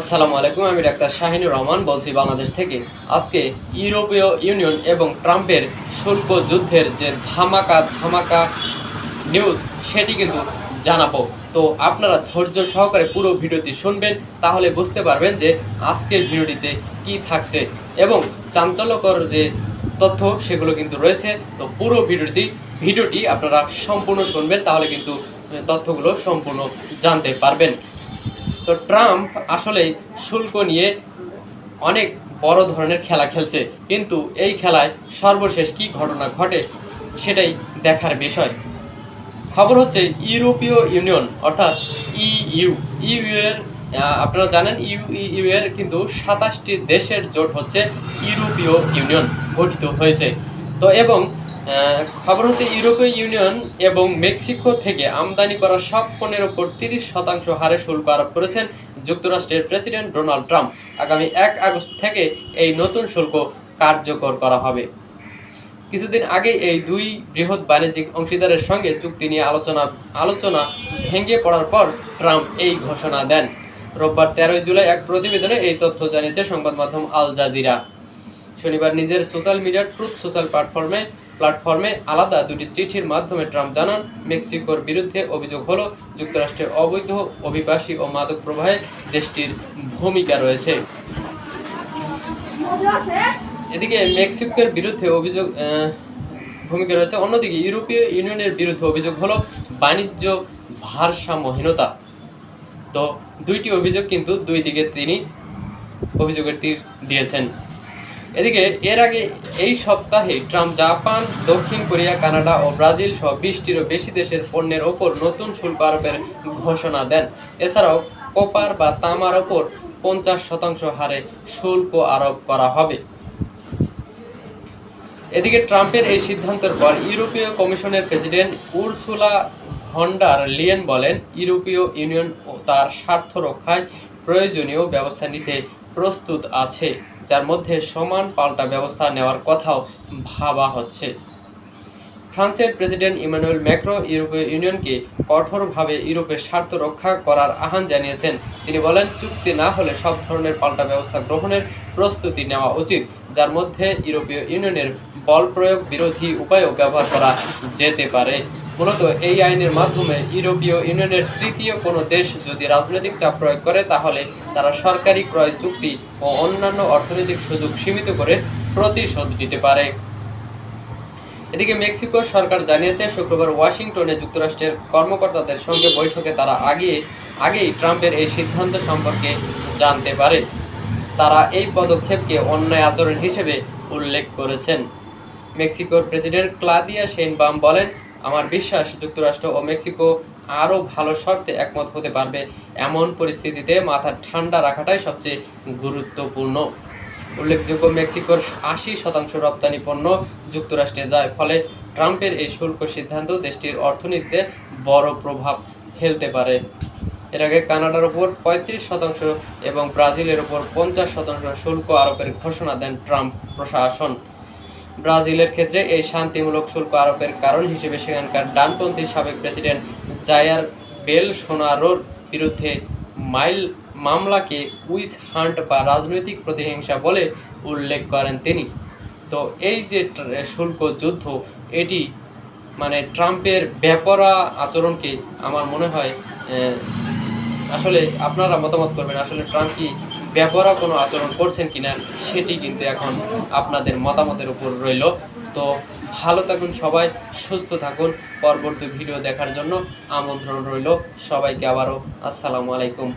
আসসালামু আলাইকুম, আমি ডাক্তার শাহিনুর রহমান বলছি বাংলাদেশ থেকে। আজকে ইউরোপীয় ইউনিয়ন এবং ট্রাম্পের শুল্ক যুদ্ধের যে ধামাকা ধামাকা নিউজ সেটি কিন্তু জানাব। তো আপনারা ধৈর্য সহকারে পুরো ভিডিওটি শুনবেন, তাহলে বুঝতে পারবেন যে আজকের ভিডিওটিতে কি থাকছে। এবং চাঞ্চল্যকর যে তথ্য, সেগুলো কিন্তু রয়েছে। তো পুরো ভিডিওটি ভিডিওটি আপনারা সম্পূর্ণ শুনবেন, তাহলে কিন্তু তথ্যগুলো সম্পূর্ণ জানতে পারবেন। তো ট্রাম্প আসলে শুল্ক নিয়ে অনেক বড় ধরনের খেলা খেলছে। কিন্তু এই খেলায় সর্বশেষ কি ঘটনা ঘটে সেটাই দেখার বিষয়। খবর হচ্ছে ইউরোপীয় ইউনিয়ন অর্থাৎ ইইউ ইউ এর আপনারা জানেন ইউ এর কিন্তু সাতাশটি দেশের জোট হচ্ছে ইউরোপীয় ইউনিয়ন গঠিত হয়েছে। তো এবং খবর হচ্ছে ইউরোপীয় ইউনিয়ন এবং মেক্সিকো থেকে আমদানি করা সব পণ্যের উপর তিরিশ শতাংশ হারে শুল্ক আরোপ করেছেন যুক্তরাষ্ট্রের প্রেসিডেন্ট ডোনাল্ড ট্রাম্প। আগামী এক আগস্ট থেকে এই নতুন শুল্ক কার্যকর করা হবে। কিছুদিন আগে এই দুই বৃহৎ বাণিজ্যিক অংশীদারের সঙ্গে চুক্তি নিয়ে আলোচনা আলোচনা ভেঙে পড়ার পর ট্রাম্প এই ঘোষণা দেন। রোববার তেরোই জুলাই এক প্রতিবেদনে এই তথ্য জানিয়েছে সংবাদ মাধ্যম আল জাজিরা। শনিবার নিজের সোশ্যাল মিডিয়ার ট্রুথ সোশ্যাল প্ল্যাটফর্মে প্ল্যাটফর্মে আলাদা দুটি চিঠির মাধ্যমে ট্রাম্প জানান, মেক্সিকোর বিরুদ্ধে অভিযোগ হলো, যুক্তরাষ্ট্রের অবৈধ অভিবাসী ও মাদক প্রবাহে দেশটির ভূমিকা রয়েছে। এদিকে মেক্সিকোর বিরুদ্ধে অভিযোগ ভূমিকা রয়েছে। অন্যদিকে ইউরোপীয় ইউনিয়নের বিরুদ্ধে অভিযোগ হলো বাণিজ্য ভারসাম্যহীনতা। তো দুইটি অভিযোগ কিন্তু দুই দিকে তিনি অভিযোগের তীর দিয়েছেন। এদিকে, এর আগে এই সপ্তাহে ট্রাম্প জাপান, দক্ষিণ কোরিয়া, কানাডা ও ব্রাজিল সহ বিশটিরও বেশি দেশের পণ্যের ওপর নতুন শুল্ক আরোপের ঘোষণা দেন। এছাড়াও কপার বা তামার ওপর পঞ্চাশ শতাংশ হারে শুল্ক আরোপ করা হবে। এদিকে ট্রাম্পের এই সিদ্ধান্তের পর ইউরোপীয় কমিশনের প্রেসিডেন্ট উরসুলা ভন্ডার লিয়েন বলেন, ইউরোপীয় ইউনিয়ন ও তার স্বার্থ রক্ষায় প্রয়োজনীয় ব্যবস্থা নিতে প্রস্তুত আছে, যার মধ্যে সমান পাল্টা ব্যবস্থা নেওয়ার কথাও ভাবা হচ্ছে। ফ্রান্সের প্রেসিডেন্ট ইমানুয়েল ম্যাক্রো ইউরোপীয় ইউনিয়নকে কঠোরভাবে ইউরোপের স্বার্থ রক্ষা করার আহ্বান জানিয়েছেন। তিনি বলেন, চুক্তি না হলে সব ধরনের পাল্টা ব্যবস্থা গ্রহণের প্রস্তুতি নেওয়া উচিত, যার মধ্যে ইউরোপীয় ইউনিয়নের বল প্রয়োগ বিরোধী উপায়ও ব্যবহার করা যেতে পারে। মূলত এই আইনের মাধ্যমে ইউরোপীয় ইউনিয়নের তৃতীয় কোনো দেশ যদি রাজনৈতিক চাপ প্রয়োগ করে, তাহলে তারা সরকারি ক্রয় চুক্তি ও অন্যান্য অর্থনৈতিক সুযোগ সীমিত করে প্রতিশোধ দিতে পারে। এদিকে মেক্সিকোর সরকার জানিয়েছে, শুক্রবার ওয়াশিংটনে যুক্তরাষ্ট্রের কর্মকর্তাদের সঙ্গে বৈঠকে তারা আগে আগেই ট্রাম্পের এই সিদ্ধান্ত সম্পর্কে জানতে পারে। তারা এই পদক্ষেপকে অন্যায় আচরণ হিসেবে উল্লেখ করেছেন। মেক্সিকোর প্রেসিডেন্ট ক্লাদিয়া শেনবাম বলেন আমার বিশ্বাস যুক্তরাষ্ট্র ও মেক্সিকো আরও ভালো শর্তে একমত হতে পারবে এমন পরিস্থিতিতে মাথা ঠান্ডা রাখাটাই সবচেয়ে গুরুত্বপূর্ণ। উল্লেখযোগ্য মেক্সিকোর আশি শতাংশ রপ্তানি পণ্য যুক্তরাষ্ট্রে যায়, ফলে ট্রাম্পের এই শুল্ক সিদ্ধান্ত দেশটির অর্থনীতিতে বড় প্রভাব ফেলতে পারে। এর আগে কানাডার ওপর পঁয়ত্রিশ শতাংশ এবং ব্রাজিলের ওপর পঞ্চাশ শতাংশ শুল্ক আরোপের ঘোষণা দেন ট্রাম্প প্রশাসন। ব্রাজিলের ক্ষেত্রে এই শান্তিমূলক শুল্ক আরোপের কারণ হিসেবে সেখানকার ডানপন্থী সাবেক প্রেসিডেন্ট জায়ার বেল সোনারোর বিরুদ্ধে মাইল মামলাকে উইস হান্ট বা রাজনৈতিক প্রতিহিংসা বলে উল্লেখ করেন তিনি। তো এই যে শুল্ক যুদ্ধ, এটি মানে ট্রাম্পের বেপরা আচরণকে আমার মনে হয় আসলে আপনারা মতামত করবেন। আসলে ট্রাম্প কি ব্যাপারা কোনো আচরণ করছেন কিনা সেটি কিন্তু এখন আপনাদের মতামতের উপর রইল। তো ভালো থাকুন সবাই, সুস্থ থাকুন। পরবর্তী ভিডিও দেখার জন্য আমন্ত্রণ রইল সবাইকে আবারও। আসসালামু আলাইকুম।